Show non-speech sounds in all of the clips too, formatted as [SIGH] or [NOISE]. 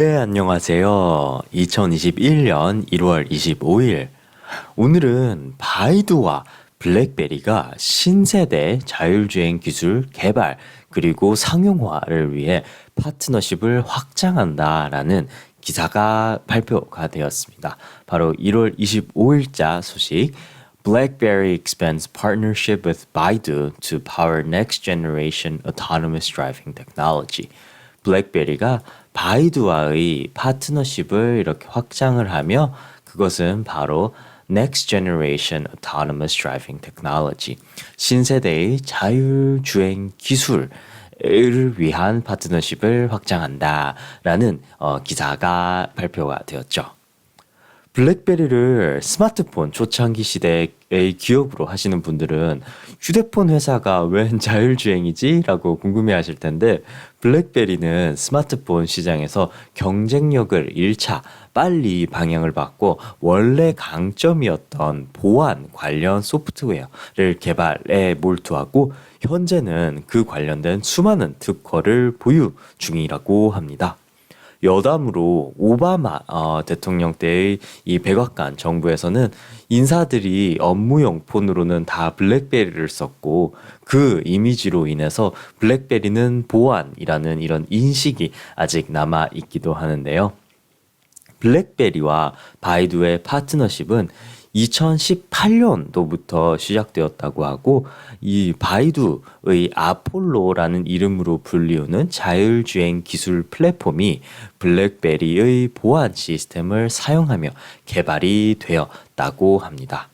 네, 안녕하세요. 2021년 1월 25일. 오늘은 바이두와 블랙베리가 신세대 자율주행 기술 개발 그리고 상용화를 위해 파트너십을 확장한다라는 기사가 발표가 되었습니다. 바로 1월 25일자 소식. BlackBerry expands partnership with Baidu to power next generation autonomous driving technology. 블랙베리가 바이두와의 파트너십을 이렇게 확장을 하며 그것은 바로 Next Generation Autonomous Driving Technology 신세대의 자율주행 기술 을 위한 파트너십을 확장한다라는 어, 기사가 발표가 되었죠. 블랙베리를 스마트폰 초창기 시대의 기업으로 하시는 분들은 휴대폰 회사가 웬 [LAUGHS] 자율주행이지? 라고 궁금해 하실 텐데 블랙베리는 스마트폰 시장에서 경쟁력을 1차 빨리 방향을 받고 원래 강점이었던 보안 관련 소프트웨어를 개발에 몰두하고 현재는 그 관련된 수많은 특허를 보유 중이라고 합니다. 여담으로 오바마 어, 대통령 때의 이 백악관 정부에서는 인사들이 업무용 폰으로는 다 블랙베리를 썼고 그 이미지로 인해서 블랙베리는 보안이라는 이런 인식이 아직 남아 있기도 하는데요. 블랙베리와 바이두의 파트너십은 2018년도부터 시작되었다고 하고 이 바이두의 아폴로라는 이름으로 불리우는 자율주행 기술 플랫폼이 블랙베리의 보안 시스템을 사용하며 개발이 되었다고 합니다.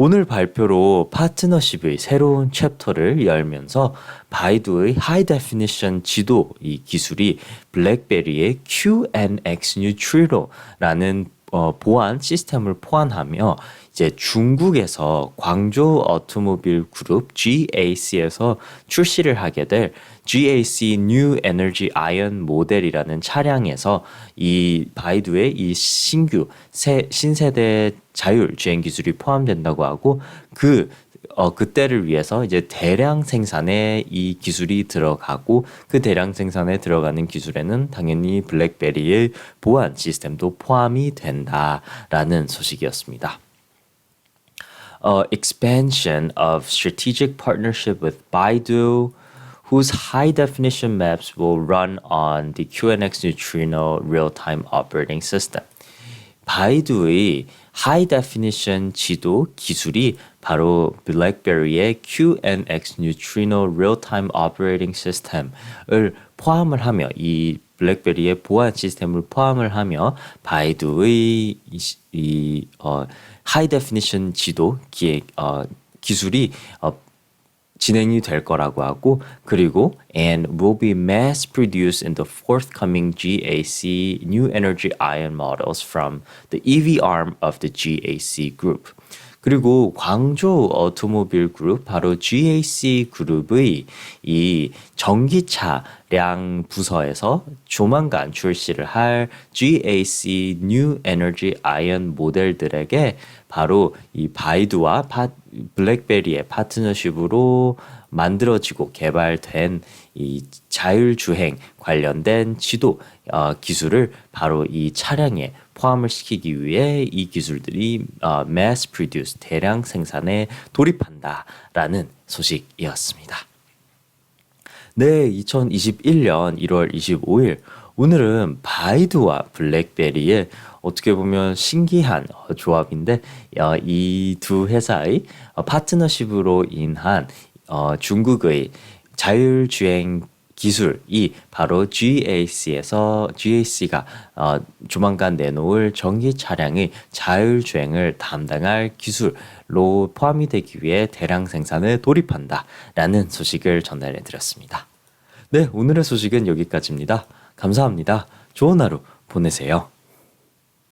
오늘 발표로 파트너십의 새로운 챕터를 열면서 바이두의 하이 데피니션 지도 이 기술이 블랙베리의 QNX 뉴트리노라는 어, 보안 시스템을 포함하며 이제 중국에서 광주 오토모빌 그룹 GAC에서 출시를 하게 될 GAC New Energy Ion 모델이라는 차량에서 이 바이두의 이 신규 새, 신세대 자율 주행 기술이 포함된다고 하고 그 어, 그때를 위해서 이제 대량 생산에 이 기술이 들어가고 그 대량 생산에 들어가는 기술에는 당연히 블랙베리의 보안 시스템도 포함이 된다라는 소식이었습니다. uh, expansion of strategic partnership with Baidu, whose high definition maps will run on the QNX Neutrino real time operating system. 바이두의 하이 데피니션 지도 기술이 바로 블랙베리의 QNX Neutrino Real-Time Operating System을 포함을 하며 이 블랙베리의 보안 시스템을 포함을 하며 바이두의 이, 이 어, 하이 데피니션 지도 기, 어, 기술이 어, 진행이 될 거라고 하고 그리고 and will be mass produced in the forthcoming GAC new energy ion models from the EV arm of the GAC group. 그리고 광주 오토모빌 그룹 바로 GAC 그룹의 이 전기차량 부서에서 조만간 출시를 할 GAC New Energy Ion 모델들에게 바로 이 바이두와 파, 블랙베리의 파트너십으로 만들어지고 개발된 이 자율주행 관련된 지도 어, 기술을 바로 이 차량에 포함을 시키기 위해 이 기술들이 어, mass produce 대량 생산에 돌입한다라는 소식이었습니다. 네, 2021년 1월 25일 오늘은 바이두와 블랙베리의 어떻게 보면 신기한 어, 조합인데 어, 이두 회사의 어, 파트너십으로 인한 중국의 자율주행 기술이 바로 GAC에서 GAC가 어, 조만간 내놓을 전기 차량의 자율 주행을 담당할 기술로 포함이 되기 위해 대량 생산을 돌입한다라는 소식을 전달해 드렸습니다. 네, 오늘의 소식은 여기까지입니다. 감사합니다. 좋은 하루 보내세요.